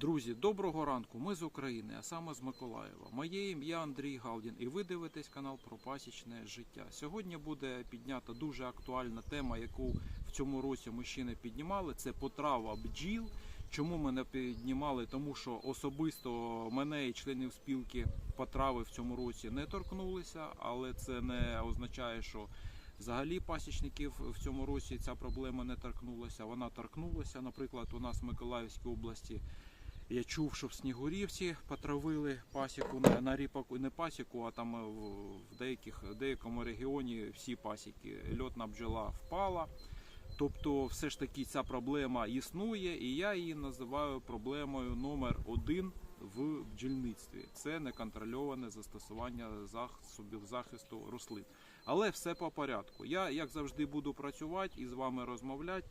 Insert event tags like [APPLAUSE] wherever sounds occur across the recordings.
Друзі, доброго ранку. Ми з України, а саме з Миколаєва. Моє ім'я Андрій Галдін, і ви дивитесь канал про пасічне життя. Сьогодні буде піднята дуже актуальна тема, яку в цьому році ми ще не піднімали. Це потрава бджіл. Чому ми не піднімали? Тому що особисто мене і членів спілки потрави в цьому році не торкнулися, але це не означає, що Взагалі пасічників в цьому році ця проблема не торкнулася. Вона торкнулася. Наприклад, у нас в Миколаївській області я чув, що в Снігурівці потравили пасіку на, на ріпаку, не пасіку, а там в, в в деякому регіоні всі пасіки. Льотна бджола впала. Тобто, все ж таки ця проблема існує, і я її називаю проблемою номер один в бджільництві. Це неконтрольоване застосування засобів захисту рослин. Але все по порядку. Я, як завжди, буду працювати і з вами розмовляти.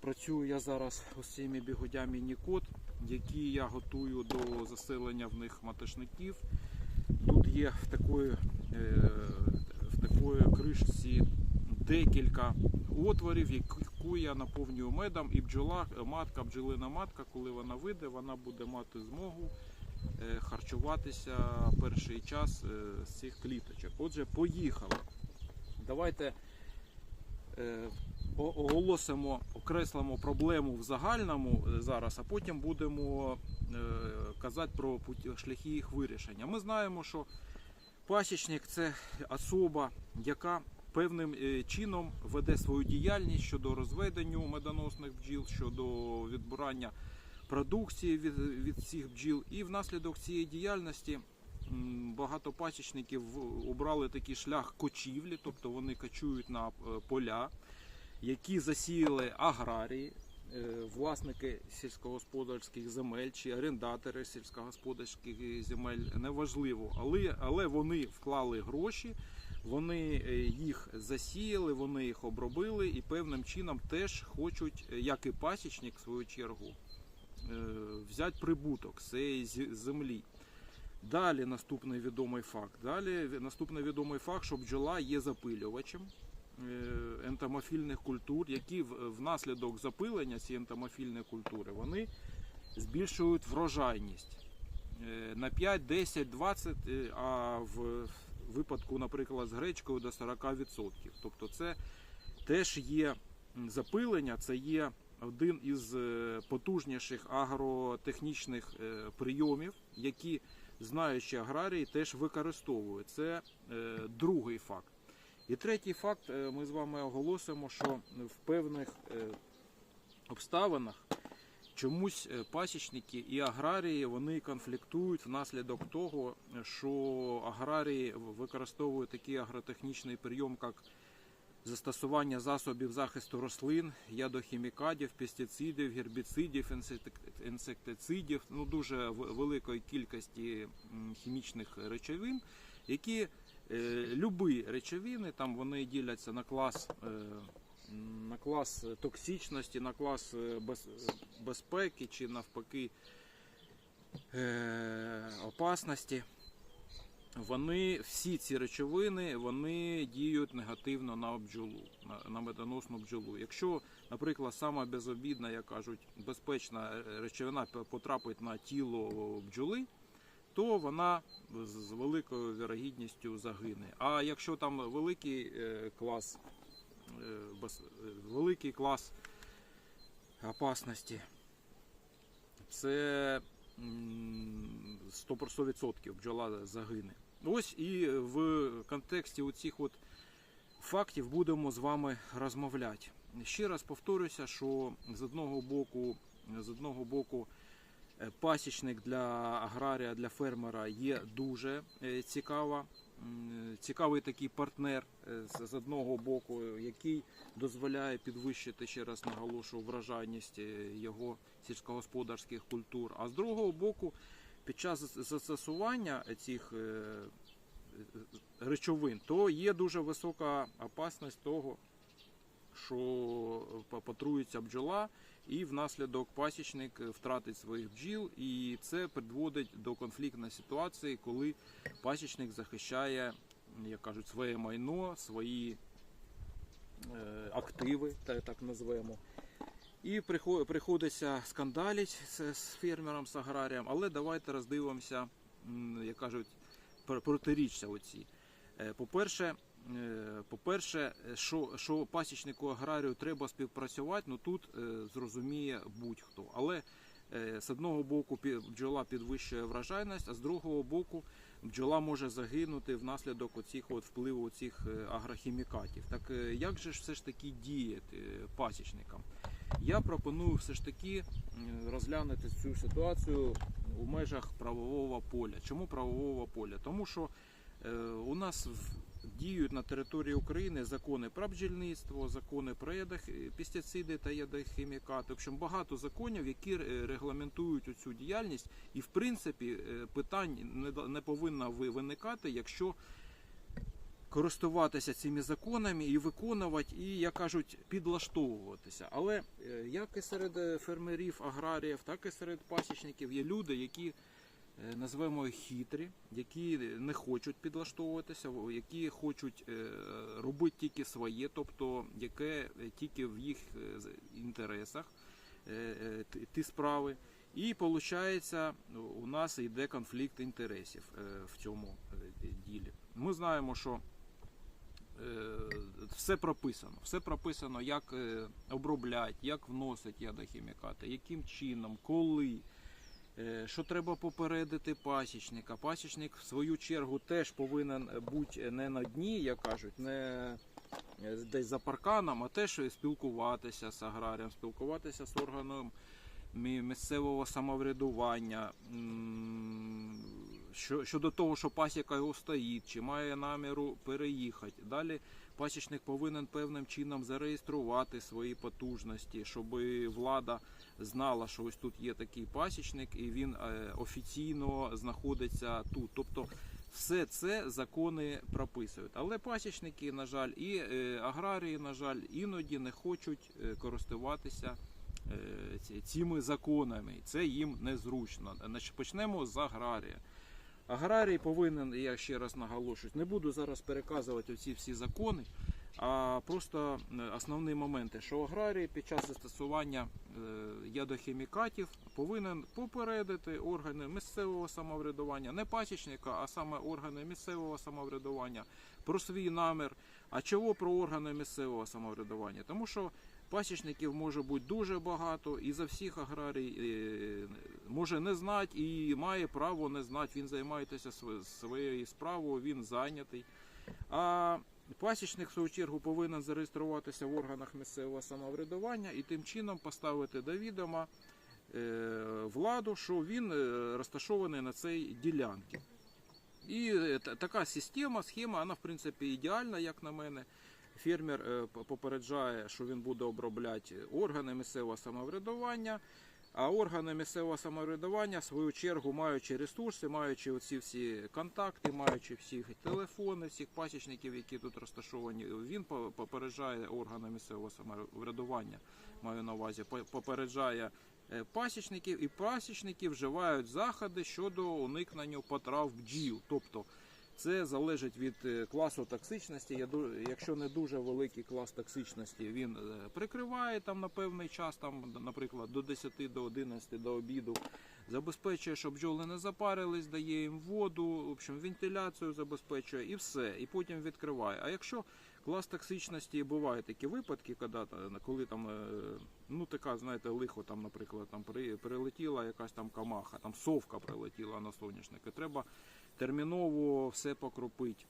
Працюю я зараз цими бігодями Нікот, які я готую до заселення в них матошників. Тут є в такої, е, в такої кришці декілька отворів, яку я наповнюю медом, і бджола, матка, бджолина матка, коли вона вийде, вона буде мати змогу е, харчуватися перший час е, з цих кліточок. Отже, поїхали. Давайте оголосимо, окреслимо проблему в загальному е, зараз, а потім будемо е, казати про шляхи їх вирішення. Ми знаємо, що пасічник це особа, яка певним е, чином веде свою діяльність щодо розведення медоносних бджіл, щодо відбирання продукції від, від цих бджіл. І внаслідок цієї діяльності багато пасічників обрали такий шлях кочівлі, тобто вони кочують на поля, які засіяли аграрії, е, власники сільськогосподарських земель чи орендатори сільськогосподарських земель, неважливо, але, але вони вклали гроші, вони е, їх засіяли, вони їх обробили і певним чином теж хочуть, е, як і пасічник, в свою чергу, взяти прибуток з цієї землі. Далі наступний відомий факт. Далі наступний відомий факт, що бджола є запилювачем ентомофільних культур, які внаслідок запилення цієї ентомофільної культури вони збільшують врожайність е, на 5, 10, 20, е, а в випадку, наприклад, з гречкою до 40%. Тобто це теж є запилення, це є один із е, потужніших агротехнічних е, прийомів, які знаючі аграрії теж використовують. Це е, другий факт. І третій факт, е, ми з вами оголосимо, що в певних е, обставинах чомусь е, пасічники і аграрії вони конфліктують внаслідок того, що аграрії використовують такий агротехнічний прийом, як застосування засобів захисту рослин, ядохімікатів, пестицидів, гербіцидів, інсектицидів, ну дуже великої кількості хімічних речовин, які любі речовини, там вони діляться на клас. Е, на клас токсичності, на клас е, безпеки чи навпаки е, опасності. Вони всі ці речовини вони діють негативно на бджолу, на медоносну бджолу. Якщо, наприклад, сама безобідна, як кажуть, безпечна речовина потрапить на тіло бджоли, то вона з великою вірогідністю загине. А якщо там великий е, клас, е, е, великий клас опасності, це м, 100% бджола загине. Ось і в контексті оцих от фактів будемо з вами розмовляти. Ще раз повторюся, що з одного боку, з одного боку пасічник для аграрія, для фермера є дуже е, цікава. Цікавий такий партнер е, з одного боку, який дозволяє підвищити, ще раз наголошую, врожайність е, його сільськогосподарських культур. А з другого боку, під час застосування цих е, е, речовин, то є дуже висока опасність того, що потрується бджола, і внаслідок пасічник втратить своїх бджіл, і це призводить до конфліктної ситуації, коли пасічник захищає, як кажуть, своє майно, свої е, активи, та- так назвемо. І приходиться скандалити з, фермером, з аграрієм, але давайте роздивимося, як кажуть, пр- протиріччя оці. Е, По-перше, е, по-перше, е, що, що пасічнику аграрію треба співпрацювати, ну тут е, зрозуміє будь-хто. Але е, з одного боку бджола підвищує врожайність, а з другого боку бджола може загинути внаслідок оцих от впливу цих агрохімікатів. Так як же ж все ж таки діяти пасічникам? Я пропоную все ж таки розглянути цю ситуацію у межах правового поля. Чому правового поля? Тому що у нас діють на території України закони про бджільництво, закони про ядох- пестициди та ядохімікати. В общем, багато законів, які е, регламентують цю діяльність, і в принципі е, питань не, повинно виникати, якщо користуватися цими законами і виконувати, і, як кажуть, підлаштовуватися. Але е, як і серед е, фермерів, аграріїв, так і серед пасічників є люди, які е, їх хитрі, які не хочуть підлаштовуватися, які хочуть е, робити тільки своє, тобто яке тільки в їх е, інтересах ті справи. І виходить, у нас йде конфлікт інтересів в цьому ділі. Ми знаємо, що все прописано. Все прописано, як оброблять, як вносять ядохімікати, яким чином, коли. Е, Що треба попередити пасічника? Пасічник в свою чергу теж повинен бути не на дні, як кажуть, не е, десь за парканом, а теж спілкуватися з аграрієм, спілкуватися з органом місцевого самоврядування що- щодо того, що пасіка його стоїть, чи має наміру переїхати. Далі пасічник повинен певним чином зареєструвати свої потужності, щоб влада знала, що ось тут є такий пасічник, і він е, офіційно знаходиться тут. Тобто все це закони прописують. Але пасічники, на жаль, і е, аграрії, на жаль, іноді не хочуть е, користуватися цими законами. Це їм незручно. Почнемо з аграрія. Аграрій повинен, я ще раз наголошую, не буду зараз переказувати оці всі закони, а просто е, основні моменти, що аграрій під час застосування е, ядохімікатів повинен попередити органи місцевого самоврядування, не пасічника, а саме органи місцевого самоврядування про свій намір. А чого про органи місцевого самоврядування? Тому що пасічників може бути дуже багато, і за всіх аграрій може не знати і має право не знати. Він займається своєю справою, він зайнятий. А пасічник, в свою чергу, повинен зареєструватися в органах місцевого самоврядування і тим чином поставити до відома е, владу, що він е, розташований на цій ділянці. І е, така система, схема, вона в принципі ідеальна, як на мене. Фермер е, попереджає, що він буде обробляти органи місцевого самоврядування. А органи місцевого самоврядування, в свою чергу, маючи ресурси, маючи оці всі контакти, маючи всі телефони, всіх пасічників, які тут розташовані, він по- попереджає органи місцевого самоврядування, маю на увазі, по- попереджає е, пасічників, і пасічники вживають заходи щодо уникнення потрав бджіл. Тобто це залежить від е, класу токсичності. Якщо не дуже великий клас токсичності, він е, прикриває там на певний час, там, наприклад, до 10 до 11 до обіду, забезпечує, щоб бджоли не запарились, дає їм воду, в общем, вентиляцію забезпечує і все. І потім відкриває. А якщо клас токсичності бувають такі випадки, коли, там е, ну така, знаєте, лихо там, наприклад, там при- прилетіла якась там камаха, там совка прилетіла на соняшники, треба терміново все покропити.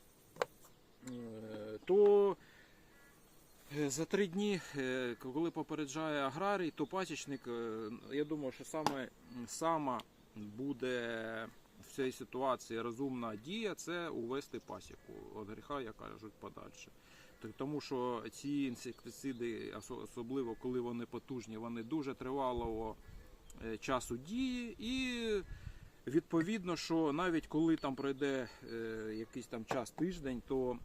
Е, То е, за три дні, е, коли попереджає аграрій, то пасічник, я думаю, що саме сама буде в цій ситуації розумна дія це увести пасіку від гріха, як кажуть, подальше. Тому що ці інсектициди, особливо коли вони потужні, вони дуже тривалого часу дії і відповідно, що навіть коли там пройде е, якийсь там час тиждень, то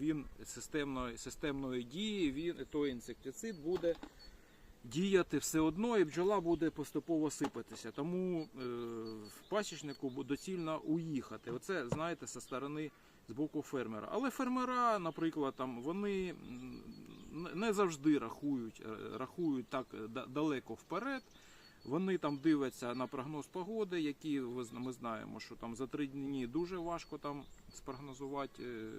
він системної, системної дії, він той інсектицид буде діяти все одно, і бджола буде поступово сипатися. Тому е, в пасічнику доцільно уїхати. Оце, знаєте, зі сторони з боку фермера. Але фермера, наприклад, там вони не- завжди рахують, е, рахують так далеко вперед. Вони там дивляться на прогноз погоди, які ми знаємо, що там за три дні дуже важко там спрогнозувати, е,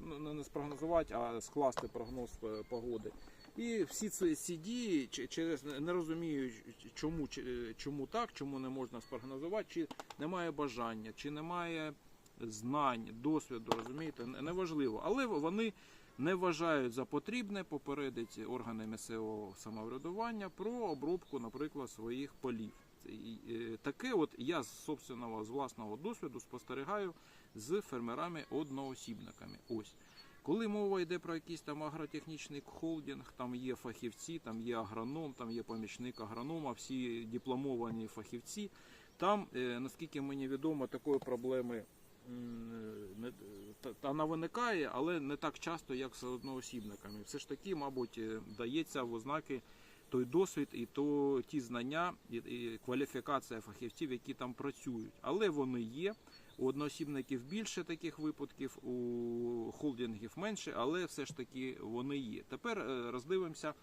ну не- спрогнозувати, а скласти прогноз е, погоди. І всі ці, ці дії через не розумію, чому, чому так, чому не можна спрогнозувати, чи немає бажання, чи немає знань, досвіду, розумієте, неважливо. Але вони не вважають за потрібне попередити органи місцевого самоврядування про обробку, наприклад, своїх полів. Е, Таке, от я з собственного з власного досвіду спостерігаю з фермерами-одноосібниками. Ось. Коли мова йде про якийсь там агротехнічний холдинг, там є фахівці, там є агроном, там є помічник агронома, всі дипломовані фахівці. Там, е, наскільки мені відомо, такої проблеми вона виникає, але не так часто, як з одноосібниками. Все ж таки, мабуть, е, дається в ознаки той досвід і то ті знання і, і кваліфікація фахівців, які там працюють. Але вони є. У одноосібників більше таких випадків, у холдингів менше, але все ж таки вони є. Тепер е, роздивимося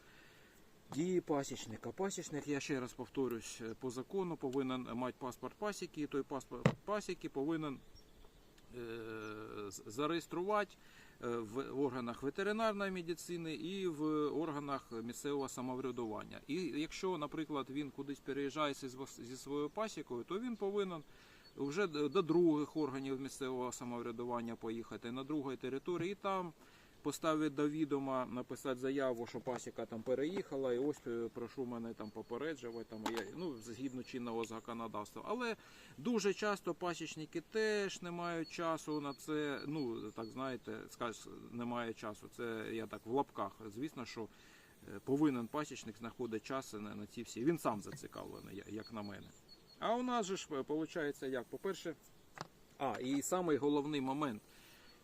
дії пасічника. Пасічник, я ще раз повторюсь, е, по закону повинен мати паспорт пасіки, і той паспорт пасіки повинен е, зареєструвати е, в органах ветеринарної медицини і в органах місцевого самоврядування. І якщо, наприклад, він кудись переїжджає зі своєю пасікою, то він повинен вже до других органів місцевого самоврядування поїхати на другій території і там поставити до відома, написати заяву, що пасіка там переїхала, і ось е, прошу мене там попереджувати, там я ну згідно чинного законодавства. Але дуже часто пасічники теж не мають часу на це. Ну так знаєте, скажеш, немає часу. Це я так в лапках. Звісно, що е, повинен пасічник знаходити час на, на ці всі. Він сам зацікавлений, як на мене. А у нас же ж виходить як? По-перше, а, і самий головний момент.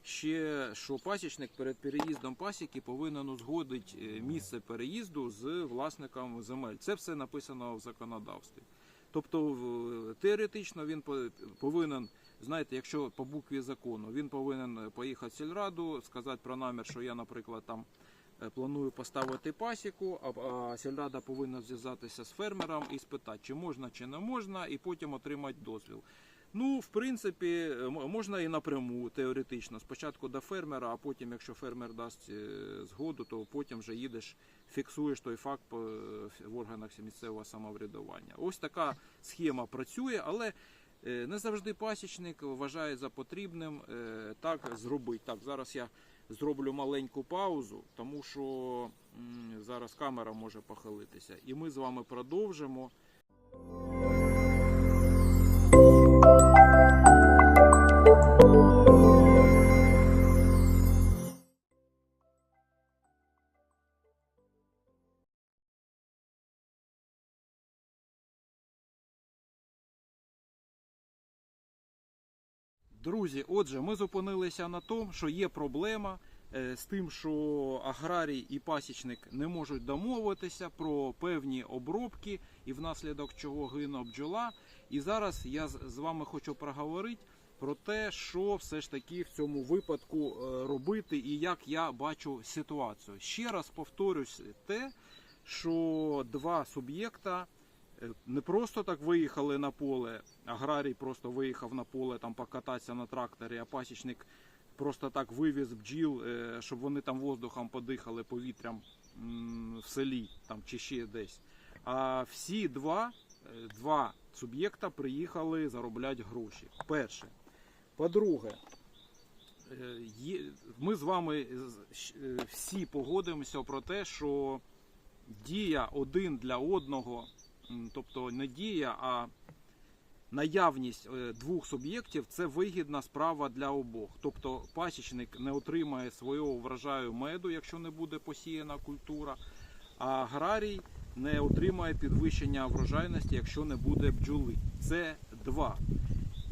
Ще що пасічник перед переїздом пасіки повинен узгодити е, місце переїзду з власником земель. Це все написано в законодавстві. Тобто теоретично він по- повинен, знаєте, якщо по букві закону, він повинен поїхати в сільраду, сказати про намір, що я, наприклад, там е, планую поставити пасіку, а сільрада повинна зв'язатися з фермером і спитати, чи можна, чи не можна, і потім отримати дозвіл. Ну, в принципі, е, можна і напряму теоретично. Спочатку до фермера, а потім, якщо фермер дасть е, згоду, то потім вже їдеш, фіксуєш той факт в органах місцевого самоврядування. Ось така схема працює, але е, не завжди пасічник вважає за потрібним так зробити. Так, зараз я зроблю маленьку паузу, тому що зараз камера може похилитися. І ми з вами продовжимо. Друзі, отже, ми зупинилися на тому, що є проблема е, з тим, що аграрій і пасічник не можуть домовитися про певні обробки, і внаслідок чого гине бджола. І зараз я з вами хочу проговорити про те, що все ж таки в цьому випадку е, робити і як я бачу ситуацію. Ще раз повторюсь те, що два суб'єкта не просто так виїхали на поле, аграрій просто виїхав на поле там покататися на тракторі, а пасічник просто так вивіз бджіл, е, щоб вони там воздухом подихали повітрям в селі там чи ще десь. А всі два, е, два суб'єкта приїхали заробляти гроші. Перше. По-друге, е, ми з вами всі погодимося про те, що дія один для одного, тобто не дія, а наявність е, двох суб'єктів це вигідна справа для обох. Тобто пасічник не отримає свого врожаю меду, якщо не буде посіяна культура, а аграрій не отримає підвищення врожайності, якщо не буде бджоли. Це два.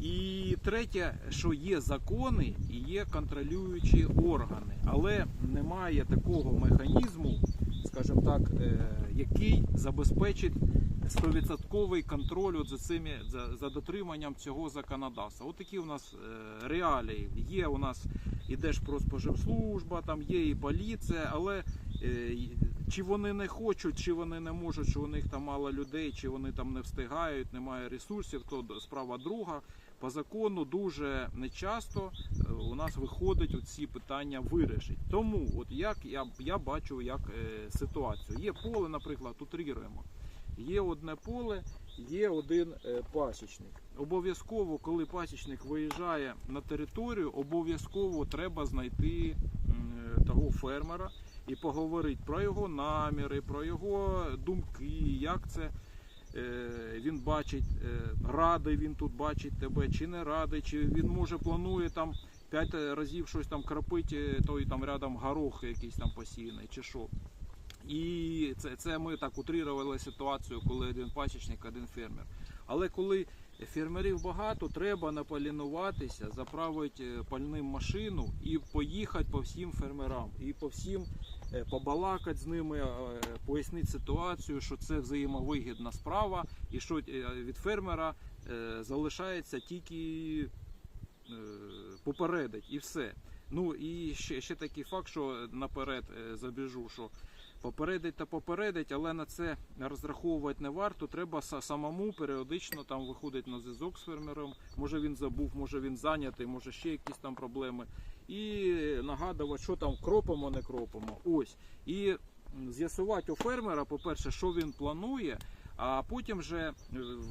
І третє, що є закони і є контролюючі органи, але немає такого механізму, скажімо так, е, який забезпечить 100% контроль от за цими за, за дотриманням цього законодавства. От такі у нас е, реалії. Є у нас і Держпродспоживслужба, там є і поліція, але е, чи вони не хочуть, чи вони не можуть, чи у них там мало людей, чи вони там не встигають, немає ресурсів, то справа друга. По закону дуже нечасто е, у нас виходить ці питання вирішити. Тому, от як я, я бачу як е, ситуацію. Є поле, наприклад, утріруємо. Є одне поле, є один е, пасічник. Обов'язково, коли пасічник виїжджає на територію, обов'язково треба знайти е, того фермера і поговорити про його наміри, про його думки, як це е, він бачить, радий він тут бачить тебе, чи не радий, чи він може планує там п'ять разів щось там кропить, е, той там рядом горох якийсь там посіяний, чи що. І це, це ми так утрірували ситуацію, коли один пасічник, один фермер. Але коли фермерів багато, треба наполінуватися, заправити е, пальним машину і поїхати по всім фермерам, і по всім е, побалакати з ними, е, пояснити ситуацію, що це взаємовигідна справа, і що від фермера залишається тільки попередить і все. Ну і ще, ще такий факт, що наперед забіжу, що попередить та попередить, але на це розраховувати не варто. Треба самому періодично там виходить на зв'язок з фермером. Може він забув, може він зайнятий, може ще якісь там проблеми. І нагадувати, що там кропимо, не кропимо. Ось. І з'ясувати у фермера, по-перше, що він планує. А потім вже, е,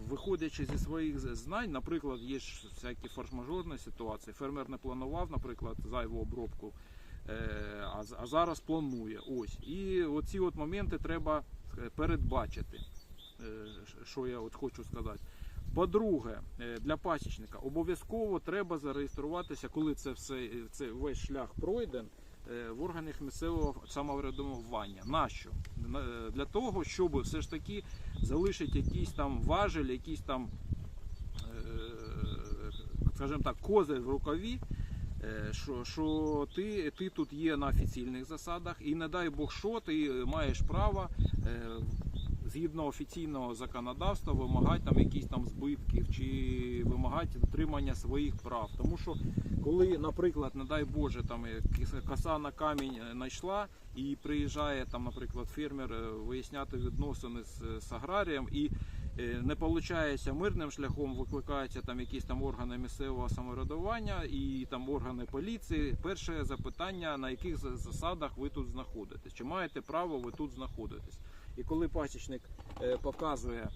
виходячи зі своїх знань, наприклад, є ж всякі форс-мажорні ситуації. Фермер не планував, наприклад, зайву обробку, а, зараз планує. Ось. І оці от моменти треба е, передбачити. Е, Що я от хочу сказати. По-друге, е, для пасічника обов'язково треба зареєструватися, коли це все е, це весь шлях пройден е, в органах місцевого самоврядування. Нащо? Е, Для того, щоб все ж таки залишити якийсь там важель, якийсь там, е, скажімо так, козир в рукаві. Е, Що, що ти, ти тут є на офіційних засадах, і не дай Бог, що ти маєш право е, згідно офіційного законодавства вимагати там якісь там збитків чи вимагати дотримання своїх прав. Тому що коли, наприклад, не дай Боже, там е, коса на камінь е, знайшла і приїжджає там, наприклад, фермер е, виясняти відносини з, з аграрієм і е, не виходить мирним шляхом, викликаються там якісь там органи місцевого самоврядування і там органи поліції. Перше запитання, на яких за- засадах ви тут знаходитесь? Чи маєте право ви тут знаходитесь? І коли пасічник е, показує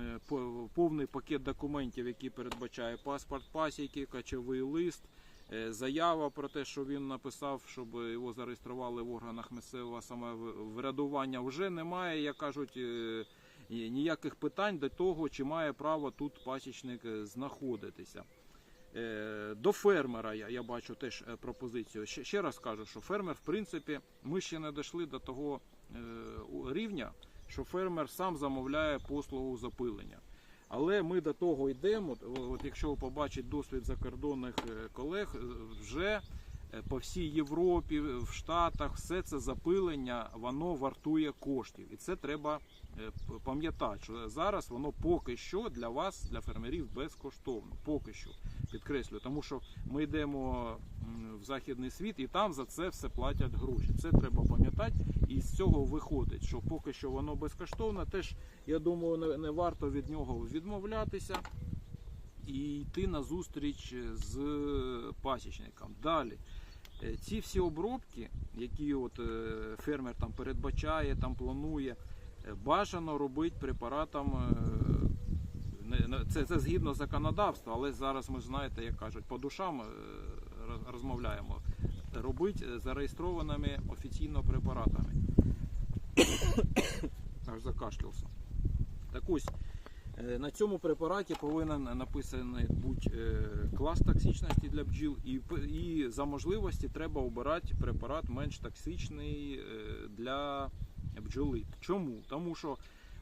е, по- повний пакет документів, які передбачає паспорт пасіки, качовий лист, е, заява про те, що він написав, щоб його зареєстрували в органах місцевого самоврядування, вже немає, як кажуть, ніяких питань до того, чи має право тут пасічник е, знаходитися. Е, До фермера я, я бачу теж е, пропозицію. Ще, ще раз кажу, що фермер, в принципі, ми ще не дійшли до того рівня, що фермер сам замовляє послугу запилення. Але ми до того йдемо. От, якщо ви побачите досвід закордонних колег, вже по всій Європі, в Штатах, все це запилення, воно вартує коштів. І це треба е, пам'ятати, що зараз воно поки що для вас, для фермерів, безкоштовно. Поки що підкреслюю, тому що ми йдемо в західний світ і там за це все платять гроші. Це треба пам'ятати, і з цього виходить, що поки що воно безкоштовне. Теж я думаю, не варто від нього відмовлятися і йти на зустріч з пасічником. Далі. Е, Ці всі обробки, які от е, фермер там передбачає, там планує, е, бажано робити препаратом. Це, це згідно законодавства, але зараз ми знаєте, як кажуть, по душам розмовляємо. Робити зареєстрованими офіційно препаратами. [COUGHS] Аж закашлявся. Так ось, на цьому препараті повинен написаний бути е, клас токсичності для бджіл, і, і за можливості треба обирати препарат менш токсичний е, для бджоли. Чому? Тому що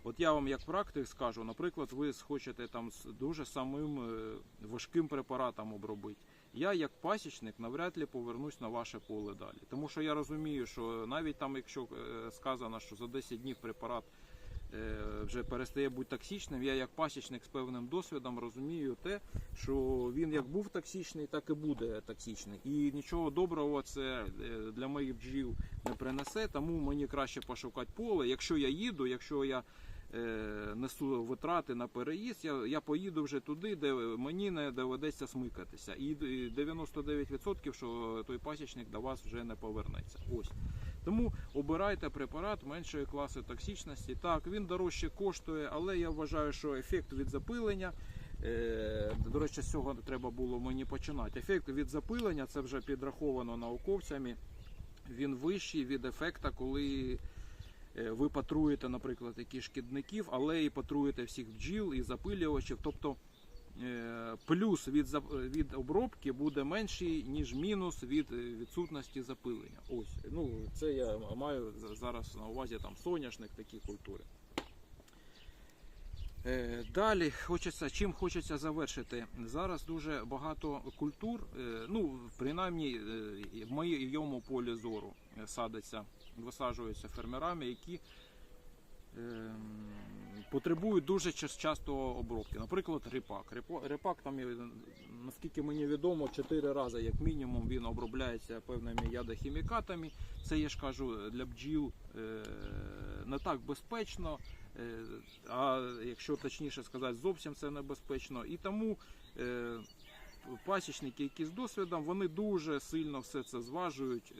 От я вам як практик скажу, наприклад, ви схочете там з дуже самим е, важким препаратом обробити. Я як пасічник навряд ли повернусь на ваше поле далі. Тому що я розумію, що навіть там, якщо е, сказано, що за 10 днів препарат е, вже перестає бути токсичним. Я як пасічник з певним досвідом розумію те, що він як був токсичний, так і буде токсичний. І нічого доброго це е, для моїх бджіл не принесе, тому мені краще пошукати поле. Якщо я їду, якщо я е, несу витрати на переїзд, я, я поїду вже туди, де мені не доведеться смикатися. І 99% що той пасічник до вас вже не повернеться. Ось. Тому обирайте препарат меншої класи токсичності. Так, він дорожче коштує, але я вважаю, що ефект від запилення. е, До речі, з цього треба було мені починати. Ефект від запилення це вже підраховано науковцями. Він вищий від ефекта, коли е, ви патруєте, наприклад, якісь шкідників, але і патруєте всіх бджіл і запилювачів. Тобто плюс від, від обробки буде менший, ніж мінус від е, відсутності запилення. Ось, ну це я маю зараз на увазі там соняшник, такі культури. Е, Далі хочеться, чим хочеться завершити. Зараз дуже багато культур, е, ну принаймні е, в моєму полі зору е, садиться, висаджуються фермерами, які потребують дуже часто обробки. Наприклад, ріпак. Ріпо- Ріпак там, наскільки мені відомо, 4 рази як мінімум він обробляється певними ядохімікатами. Це я ж кажу для бджіл е, не так безпечно. Е, А якщо точніше сказати, зовсім це небезпечно. І тому е, пасічники, які з досвідом, вони дуже сильно все це зважують,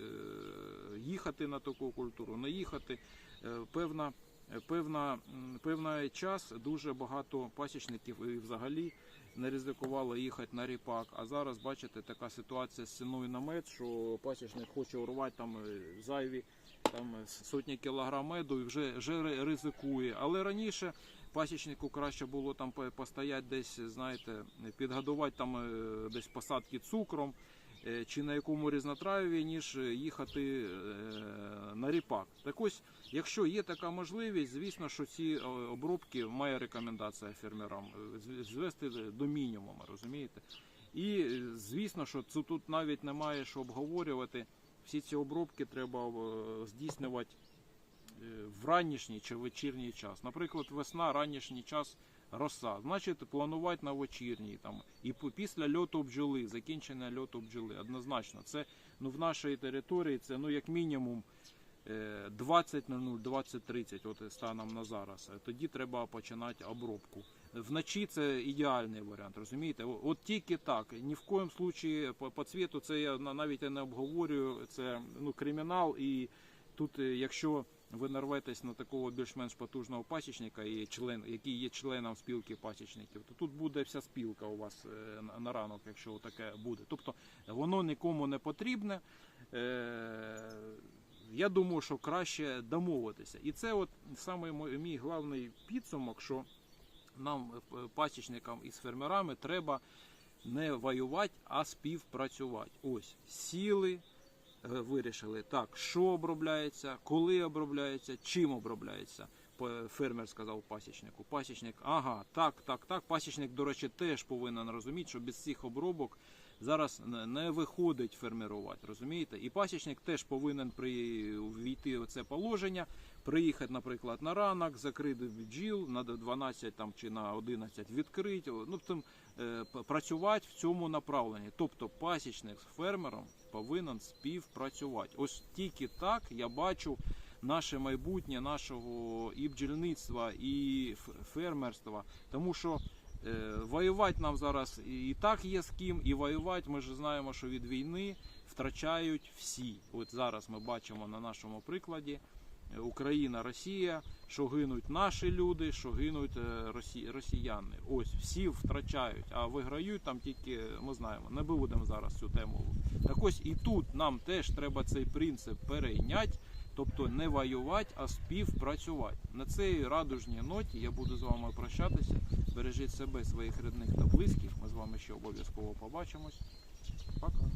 їхати на таку культуру, не їхати. Певна, певна, певний час дуже багато пасічників і взагалі не ризикувало їхати на ріпак. А зараз, бачите, така ситуація з ціною на мед, що пасічник хоче урвати там е, зайві там е, сотні кілограм меду і вже, вже ризикує. Але раніше пасічнику краще було там по- постояти десь, знаєте, підгодувати там е, десь посадки цукром чи на якому різнотраві, ніж е, їхати е, на ріпак. Так ось, якщо є така можливість, звісно, що ці е, обробки має рекомендація фермерам е, звести до мінімуму, розумієте? І е, звісно, що це тут навіть немає що обговорювати. Всі ці обробки треба е, здійснювати е, в ранішній чи вечірній час. Наприклад, весна, ранішній час роса. Значить, планувати на вечірній там і після льоту бджоли, закінчення льоту бджоли. Однозначно, це ну в нашій території це ну як мінімум. е, 20.00, 20.30, от станом на зараз. Е, Тоді треба починати обробку. Вночі це ідеальний варіант, розумієте? От тільки так. Ні в коєму случаї по, цвіту це я навіть не обговорюю. Це ну, кримінал. І тут, е, якщо ви нарветесь на такого більш-менш потужного пасічника, член, який є членом спілки пасічників, то тут буде вся спілка у вас е, на- ранок, якщо таке буде. Тобто воно нікому не потрібне. Е, я думаю, що краще домовитися. І це от саме мій головний підсумок, що нам, е, пасічникам і з фермерами, треба не воювати, а співпрацювати. Ось сіли, вирішили так, що обробляється, коли обробляється, чим обробляється. Фермер сказав пасічнику. Пасічник, ага, так, так, так. Пасічник, до речі, теж повинен розуміти, що без цих обробок зараз не- виходить фермерувати, розумієте? І пасічник теж повинен при війти у це положення, приїхати, наприклад, на ранок, закрити бджіл на 12 там, чи на 11 відкрити, ну, е, п- працювати в цьому направленні. Тобто пасічник з фермером повинен співпрацювати. Ось тільки так я бачу наше майбутнє нашого і бджільництва, і фермерства. Тому що е, воювати нам зараз і так є з ким, і воювати ми ж знаємо, що від війни втрачають всі. От зараз ми бачимо на нашому прикладі. Україна, Росія, що гинуть наші люди, що гинуть е, росі... росіяни. Ось всі втрачають, а виграють там тільки ми знаємо. Не будемо зараз цю тему. Так ось і тут нам теж треба цей принцип перейняти, тобто не воювати, а співпрацювати. На цій радужній ноті я буду з вами прощатися. Бережіть себе, своїх рідних та близьких. Ми з вами ще обов'язково побачимось. Пока.